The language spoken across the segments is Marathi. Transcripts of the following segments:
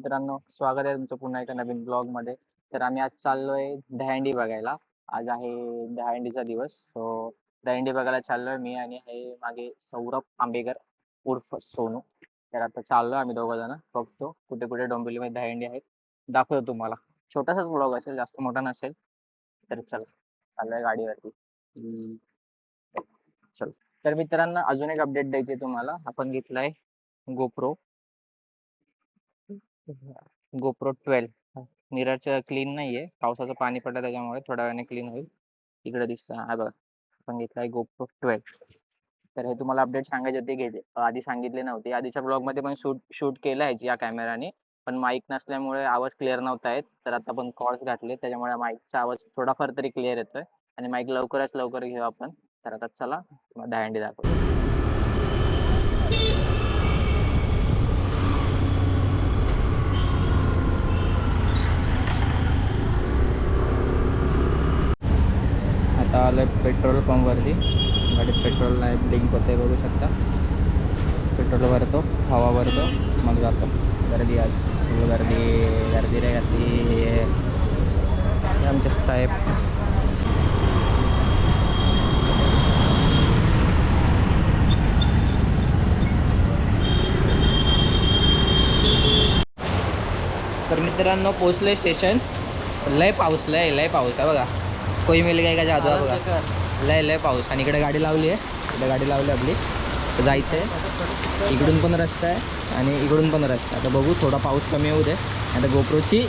मित्रांनो स्वागत आहे तुमचं पुन्हा एका नवीन ब्लॉगमध्ये तर आम्ही आज चाललोय दहंडी बघायला. आज आहे दहंडीचा दिवस. सो दहंडी बघायला चाललोय मी आणि आहे मागे सौरभ आंबेकर उर्फ सोनू. तर आता चाललोय आम्ही दोघ जण बघतो कुठे कुठे डोंबिवलीमध्ये दहंडी आहेत. दाखवतो तुम्हाला. छोटासाच ब्लॉग असेल जास्त मोठा नसेल तर चल. चाललोय गाडीवरती. चल. तर मित्रांनो अजून एक अपडेट द्यायची तुम्हाला. आपण घेतलाय गोप्रो गोप्रो ट्वेल्व मिररच क्लीन नाहीये. पावसाचं पाणी पडलं त्याच्यामुळे थोड्या वेळाने क्लीन होईल. इकडे दिसतं हा बघा. आपण घेतलाय गोप्रो ट्वेल्व तर हे तुम्हाला अपडेट सांगायचे होते घेते आधी सांगितले नव्हते. आधीच्या ब्लॉगमध्ये पण शूट शूट केलं आहे या कॅमेराने पण माईक नसल्यामुळे आवाज क्लिअर नव्हता येत. तर आता आपण कॉल्स घातले. त्याच्यामुळे माईकचा आवाज थोडाफार तरी क्लिअर येतोय. आणि माईक लवकरच लवकर घेऊ आपण. तर आता चला दहंडी दाखवतो. आता आहे पेट्रोल पंपवरती. गाडीत पेट्रोल नाही ब्लिंक होते बघू शकता. पेट्रोल भरतो हवा भरतो मग जातो. गर्दी आज फुल गर्दी गर्दी रे गर्दी. आमचे साहेब. तर मित्रांनो पोचलोय स्टेशन लय पाऊस लय लय पाऊस आहे बघा. कोई मिल काय का जादू बघा लय लय पाऊस. आणि इकडे गाडी लावली आहे. इकडे गाडी लावली आपली. तर जायचं आहे. इकडून पण रस्ता आहे आणि इकडून पण रस्ता आहे. आता बघू थोडा पाऊस कमी होऊ दे. आता गोप्रोची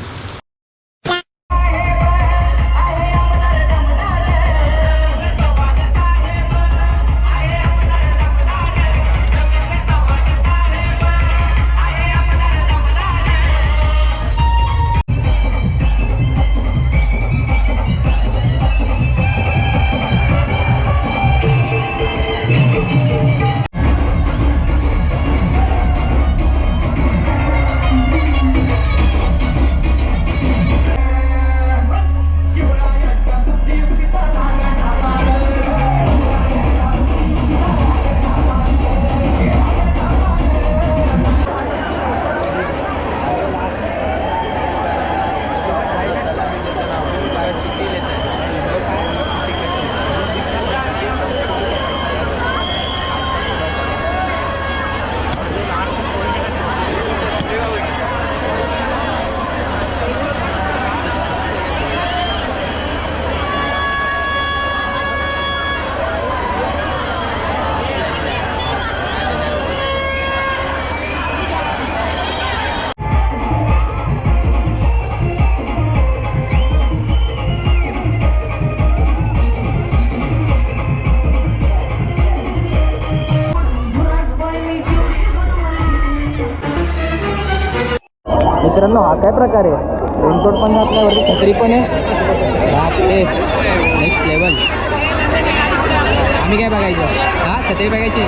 मित्रांनो हा काय प्रकार आहे? रेनकोट पण घातला वरती छत्री पण आहे. बापरे. नेक्स्ट लेवल आम्ही काय बघायचं? हा छत्री बघायची.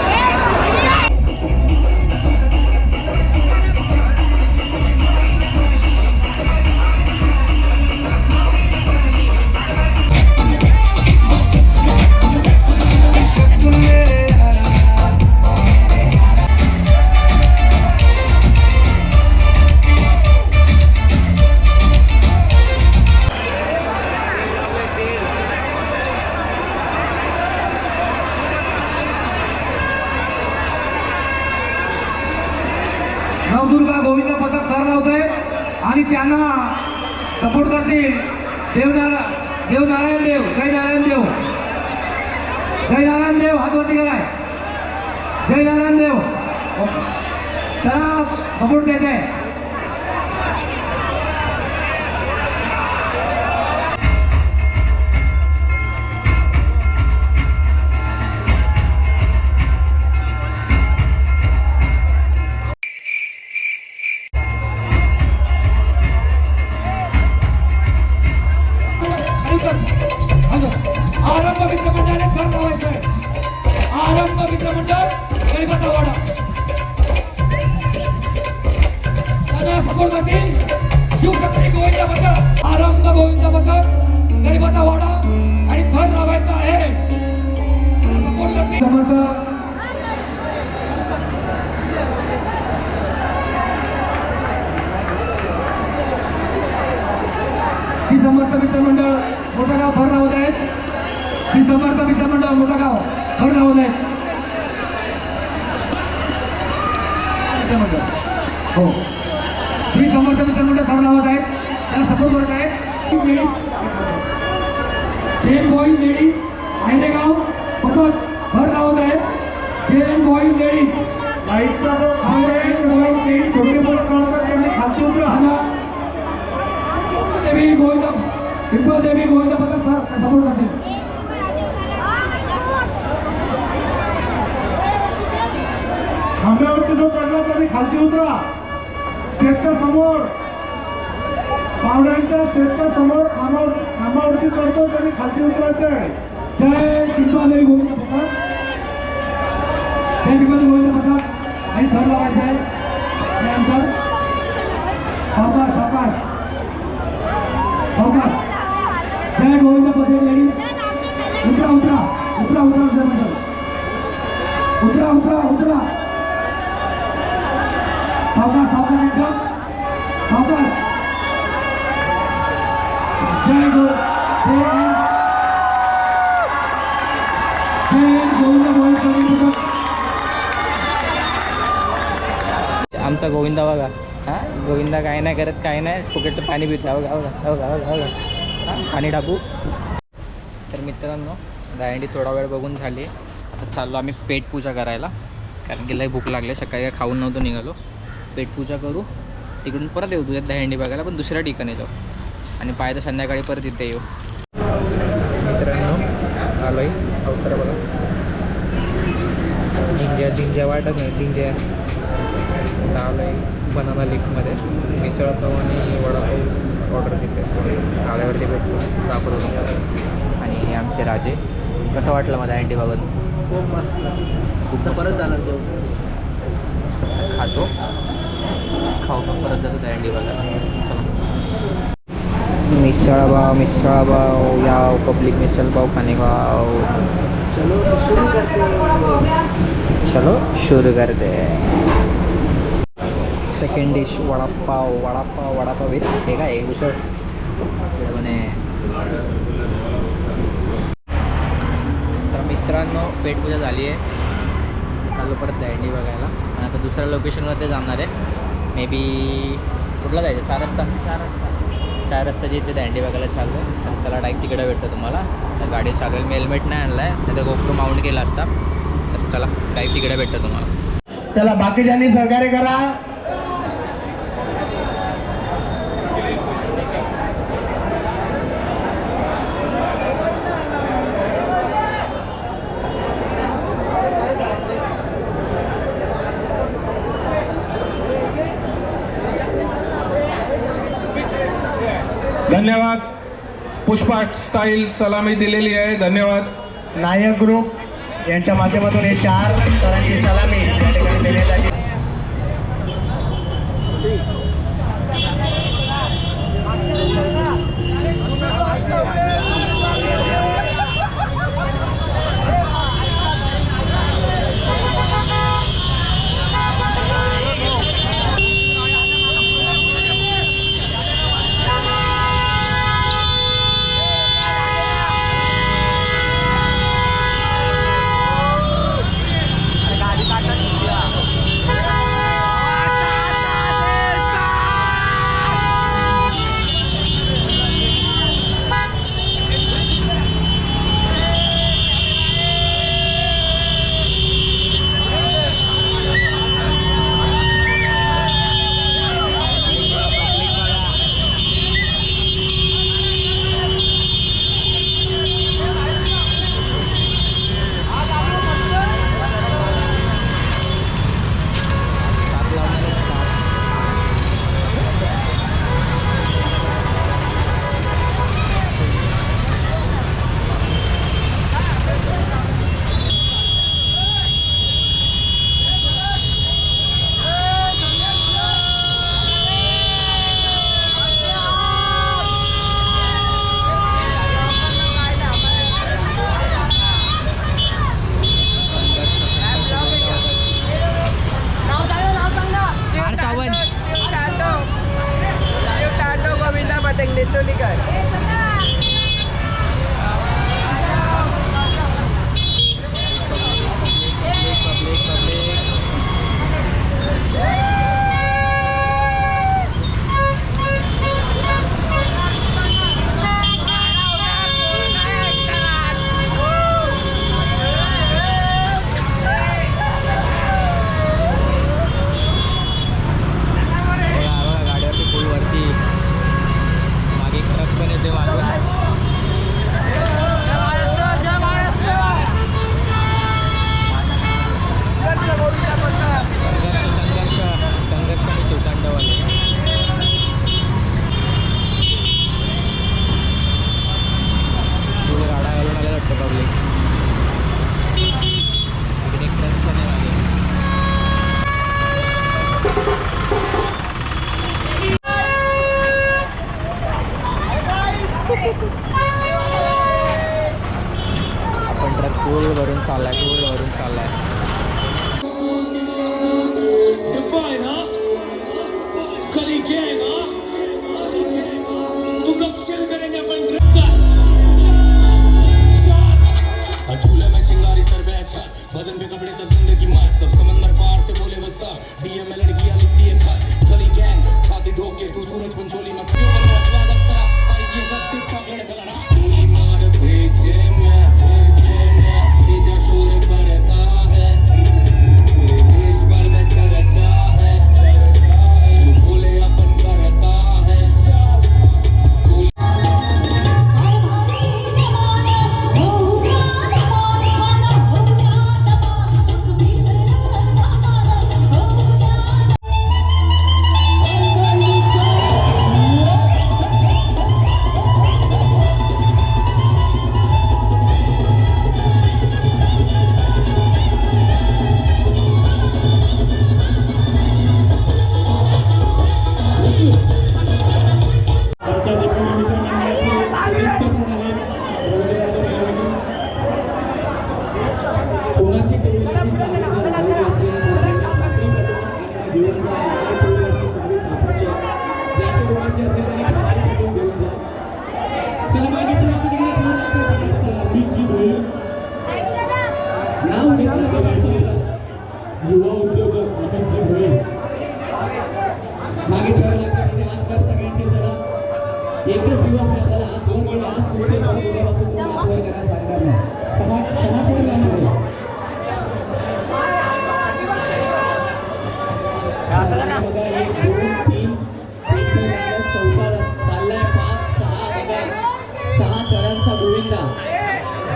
ক্ষমতা लाईटचा जो खांब आहे त्यांनी खालती उतरा देवी गोविंद पिंपळ देवी गोविंद पथक सपोर्ट करतील खांब्यावरती जो चढला त्यांनी खालती उतरा. त्याच्यासमोर. पाहुण्यांच्या त्याच्यासमोर खांबावर खांबावरती चढतो त्यांनी खालती उतरायचं आहे जय पिंपळदेवी गोविंद पथक जय पिंपळदेवी गोविंद पथक आणि थर लावायचं आहे त्यानंतर सावकाश सावकाश सावकाश जय गोविंद पटेल लेडी उतरा उतरा. उतरा उतरा जय उतरा उतरा उतरा. गोविंदा काय नाही करत काय नाही. फुकटचं पाणी पितो गाव हो का गाव का हो, हो, हो पाणी टाकू. तर मित्रांनो दहीहंडी थोडा वेळ बघून झाली. आता चाललो आम्ही पेटपूजा करायला. कारण की लय भूक लागली. सकाळी काय खाऊन नव्हतो निघालो. पेटपूजा करू. तिकडून परत येऊ. तुझ्या दहीहंडी बघायला पण दुसऱ्या ठिकाणी जाऊ. आणि पाहिजे संध्याकाळी परत इथे येऊ. मित्रांनो आलोय. अवतर बघा. झिंज्या झिंज्या वाटत नाही. जिंज्या आलोय बनाना लिफ्टमध्ये मिसळ पाव आणि वडापाव ऑर्डर दिले आल्यावरती भेटतो. दाखवतो तुम्हाला. आणि हे आमचे राजे. कसं वाटलं मला अँटी बघून? खूप मस्त. खूप परत जाणार तो. खातो. खाऊ पण परत जातो त्या अँटी बघायला. चला. मिसळ पाव मिसळ पाव याव पब्लिक मिसळ पाव खाने गाव चलो शुरू करते. चलो शुरू करते. Second dish vada pav vada pav vada pav with हे काय उसळ म्हणे तर मित्रांनो पेटपूजा झाली आहे. चाललो परत दहंडी बघायला. आणि आता दुसऱ्या लोकेशनवर जाणार आहे. मे बी कुठला जायचं? चार रस्ता. चार वाजता चार रस्त्याची इथे दहंडी बघायला चाललो आहे चला डायरेक्ट तिकडे भेटतो तुम्हाला. तर गाडी चालेल मी हेल्मेट नाही आणला आहे नाही तर गोप्रो माउंट केला असता. तर चला डायरेक्ट तिकडे भेटतो तुम्हाला. चला बाकीच्यांनी सहकार्य करा. धन्यवाद. पुष्पा स्टाईल सलामी दिलेली आहे. धन्यवाद. नायक ग्रुप यांच्या माध्यमातून हे चार सरांची सलामी या ठिकाणी Be a melody.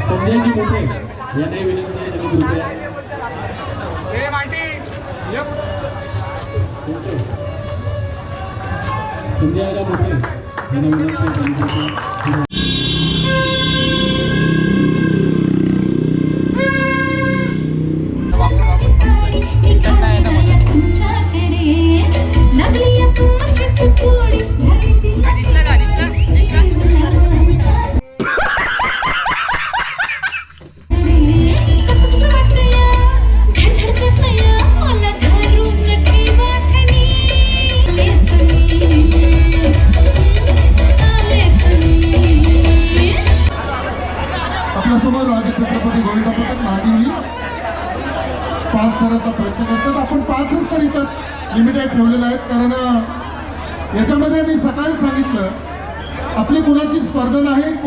संध्याजी मोठे यांनाही विनंती आहे त्यांनी कृपया संध्याला मोठे यांना विनंती आहे त्यांनी कृपया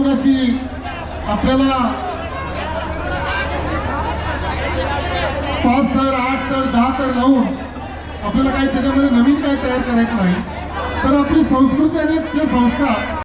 कुणाशी आपल्याला पाच तर आठ तर दहा तर लावून आपल्याला काही त्याच्यामध्ये नवीन काही तयार करायचं नाही. तर आपली संस्कृती आणि आपल्या संस्था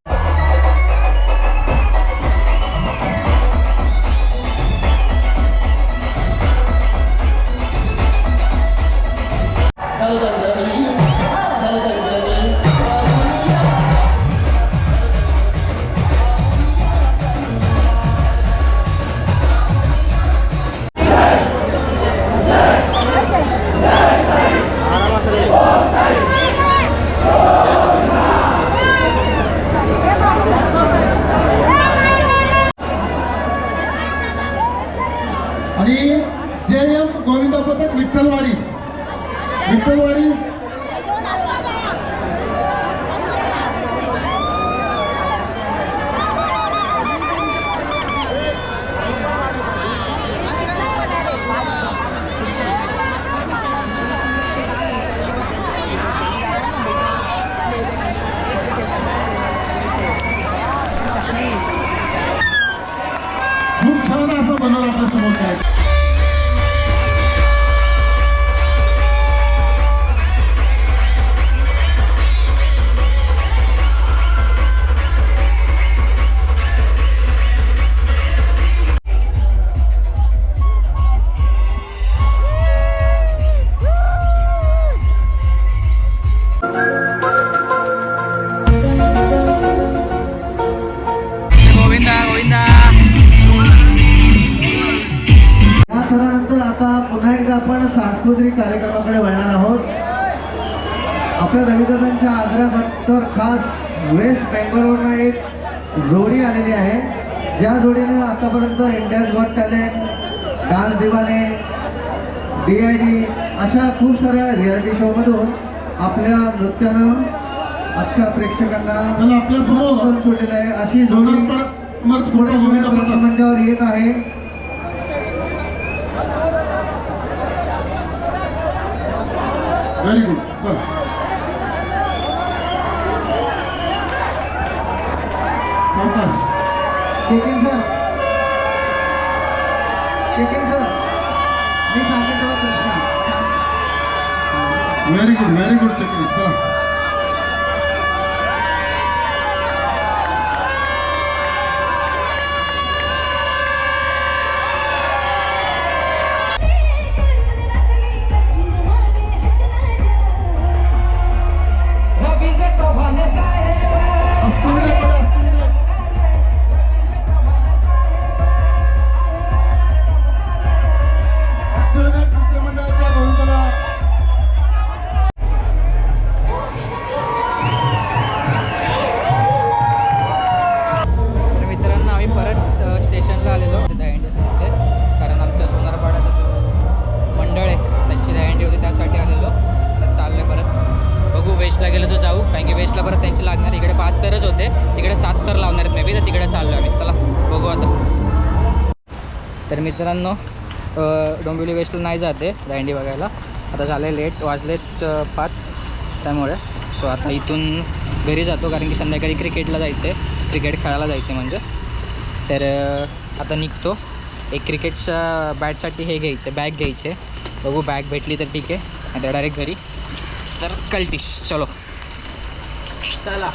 のラップス आपण सांस्कृतिक कार्यक्रमाकडे वळणार आहोत. आपल्या रविदासांच्या आग्रहात तर खास वेस्ट बेंगलोरनं एक जोडी आलेली आहे. ज्या जोडीनं आतापर्यंत India's got talent dance Deewane D I D अशा खूप साऱ्या रियालिटी शोमधून आपल्या नृत्यानं आजच्या प्रेक्षकांना आपल्यासमोर. सोडलेलं आहे. अशी जोडी थोड्या जुन्या येत आहे. व्हेरी गुड चल मित्रांनो डोंबिवली वेस्टला नाही जाते दांडी बघायला. आता झालं लेट वाजलेच पाच. त्यामुळे सो आता इथून घरी जातो कारण की संध्याकाळी क्रिकेटला जायचं आहे क्रिकेट खेळायला जायचं आहे म्हणजे. तर आता निघतो. एक क्रिकेटच्या बॅटसाठी हे घ्यायचं बॅग घ्यायचे बघू बॅग भेटली तर ठीक आहे. नाही तर डायरेक्ट घरी. तर कल्टिश चलो. चला.